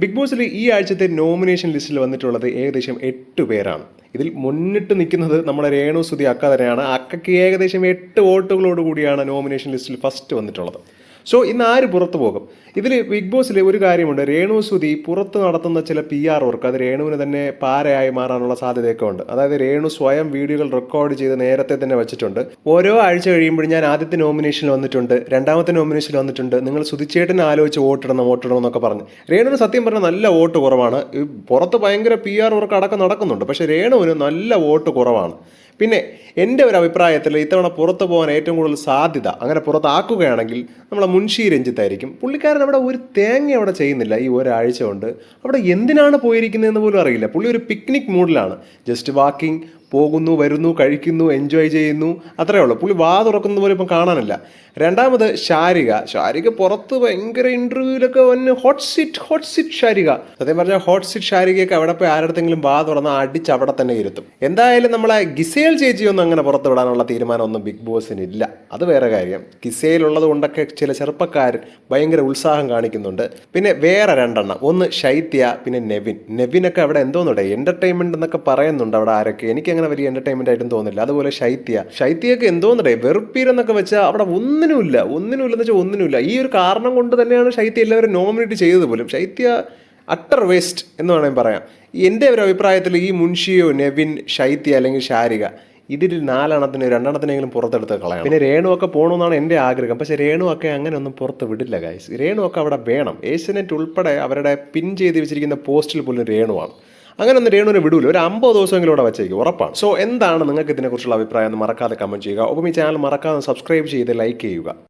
Big ബോസിൽ ഈ ആഴ്ചത്തെ നോമിനേഷൻ ലിസ്റ്റിൽ വന്നിട്ടുള്ളത് ഏകദേശം എട്ട് പേരാണ്. ഇതിൽ മുന്നിട്ട് നിൽക്കുന്നത് നമ്മുടെ രേണു സുതി അക്ക തന്നെയാണ്. അക്കയ്ക്ക് ഏകദേശം എട്ട് വോട്ടുകളോട് കൂടിയാണ് നോമിനേഷൻ ലിസ്റ്റിൽ ഫസ്റ്റ് വന്നിട്ടുള്ളത്. സോ ഇന്ന് ആര് പുറത്തു പോകും? ഇതിൽ ബിഗ് ബോസിൽ ഒരു കാര്യമുണ്ട്. രേണു സുതി പുറത്ത് നടത്തുന്ന ചില പി ആർ വർക്ക് അത് രേണുവിന് തന്നെ പാരയായി മാറാനുള്ള സാധ്യതയൊക്കെ ഉണ്ട്. അതായത് രേണു സ്വയം വീഡിയോകൾ റെക്കോർഡ് ചെയ്ത് നേരത്തെ തന്നെ വെച്ചിട്ടുണ്ട്. ഓരോ ആഴ്ച കഴിയുമ്പോഴും ഞാൻ ആദ്യത്തെ നോമിനേഷനിൽ വന്നിട്ടുണ്ട് രണ്ടാമത്തെ നോമിനേഷനിൽ വന്നിട്ടുണ്ട്. നിങ്ങൾ സുതിച്ചേട്ടനെ ആലോചിച്ച് വോട്ടിടണം വോട്ടിടണം എന്നൊക്കെ പറഞ്ഞു. രേണുവിന് സത്യം പറഞ്ഞാൽ നല്ല വോട്ട് കുറവാണ്. പുറത്ത് ഭയങ്കര പി ആർ വർക്ക് അടക്കം നടക്കുന്നുണ്ട്. പക്ഷേ രേണുവിന് നല്ല വോട്ട് കുറവാണ്. പിന്നെ എന്റെ ഒരു അഭിപ്രായത്തിൽ ഇത്തവണ പുറത്തു പോകാൻ ഏറ്റവും കൂടുതൽ സാധ്യത അങ്ങനെ പുറത്താക്കുകയാണെങ്കിൽ നമ്മളെ മുൻഷി രഞ്ജിത്തായിരിക്കും. പുള്ളിക്കാരൻ അവിടെ ഒരു തേങ്ങ അവിടെ ചെയ്യുന്നില്ല ഈ ഒരാഴ്ച കൊണ്ട്. അവിടെ എന്തിനാണ് പോയിരിക്കുന്നതെന്ന് പോലും അറിയില്ല. പുള്ളി ഒരു പിക്നിക് മൂഡിലാണ് ജസ്റ്റ് വാക്കിംഗ് പോകുന്നു വരുന്നു കഴിക്കുന്നു എൻജോയ് ചെയ്യുന്നു അത്രയേ ഉള്ളൂ. പുള്ളി വാ തുറക്കുന്ന പോലെ ഇപ്പം കാണാനില്ല. രണ്ടാമത് ശാരിക. ശാരിക പുറത്ത് ഭയങ്കര ഇന്റർവ്യൂവിലൊക്കെ വന്ന് hot seat hot seat Sarika. സത്യം പറഞ്ഞാൽ ഹോട്ട് സിറ്റ് ശാരികയൊക്കെ അവിടെ പോയി ആരുടെങ്കിലും വാ തുറന്ന് അടിച്ച് അവിടെ തന്നെ ഇരുത്തും. എന്തായാലും നമ്മളെ ഗിസേൽ ചേച്ചിയൊന്നും അങ്ങനെ പുറത്ത് വിടാനുള്ള തീരുമാനമൊന്നും ബിഗ് ബോസിന് ഇല്ല അത് വേറെ കാര്യം. ഗിസേലുള്ളത് കൊണ്ടൊക്കെ ചില ചെറുപ്പക്കാർ ഭയങ്കര ഉത്സാഹം കാണിക്കുന്നുണ്ട്. പിന്നെ വേറെ രണ്ടെണ്ണം. ഒന്ന് ശൈത്യ പിന്നെ നെവിൻ. നെവിനൊക്കെ അവിടെ എന്തോന്നുണ്ട് എന്റർടൈൻമെന്റ് എന്നൊക്കെ പറയുന്നുണ്ട് അവിടെ ആരൊക്കെ. എനിക്ക് അങ്ങനെ വലിയ എന്റർടൈൻമെന്റ് ആയിട്ടും തോന്നില്ല അതുപോലെ ശൈത്യ. ശൈത്യയൊക്കെ എന്തോന്നറേ വെറുപ്പീരെന്നൊക്കെ വെച്ചാൽ അവിടെ ഒന്നിനുമില്ല. ഒന്നിനുമില്ലെന്ന് വെച്ചാൽ ഒന്നിനുമില്ല. ഈ ഒരു കാരണം കൊണ്ട് തന്നെയാണ് ശൈത്യ എല്ലാവരും നോമിനേറ്റ് ചെയ്തത് പോലും. ശൈത്യ അട്ടർ വേസ്റ്റ് എന്ന് വേണമെങ്കിൽ പറയാം. എന്റെ ഒരു അഭിപ്രായത്തിൽ ഈ മുൻഷിയോ നെവിൻ ശൈത്യ അല്ലെങ്കിൽ ശാരിക ഇതിൽ നാലെണ്ണത്തിന് രണ്ടെണ്ണത്തിനെങ്കിലും പുറത്തെടുത്ത് കളയാം പിന്നെ രേണുവൊക്കെ പോകണമെന്നാണ് എന്റെ ആഗ്രഹം. പക്ഷേ രേണുവൊക്കെ അങ്ങനെ ഒന്നും പുറത്ത് വിടില്ല ഗായ്സ് രേണുവൊക്കെ അവിടെ വേണം. ഏഷ്യനെറ്റ് ഉൾപ്പെടെ അവരുടെ പിൻ ചെയ്ത് വെച്ചിരിക്കുന്ന പോസ്റ്റിൽ പോലും രേണുവാണ് അങ്ങനെ ഒന്ന് രേണുവിനെ വിടൂല. ഒരു അമ്പത് ദിവസമെങ്കിലും ഇവിടെ വെച്ചേക്കും. ഉറപ്പാണ്. സോ എന്താണ് നിങ്ങൾക്ക് ഇതിനെക്കുറിച്ചുള്ള അഭിപ്രായം എന്ന് മറക്കാതെ കമന്റ് ചെയ്യുക. ഒപ്പം ഈ ചാനൽ മറക്കാതെ സബ്സ്ക്രൈബ് ചെയ്ത് ലൈക്ക് ചെയ്യുക.